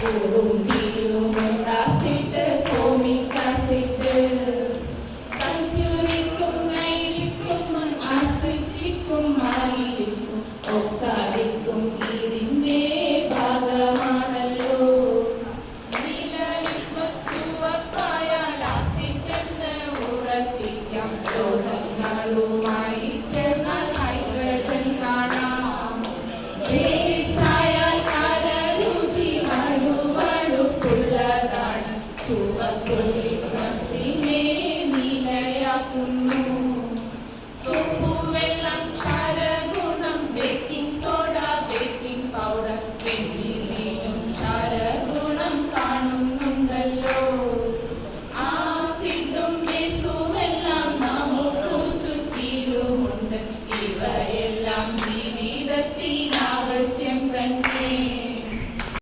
咕噜噜 soap വെള്ളം ക്ഷാരഗുണം baking soda baking powder വെണ്ണീർ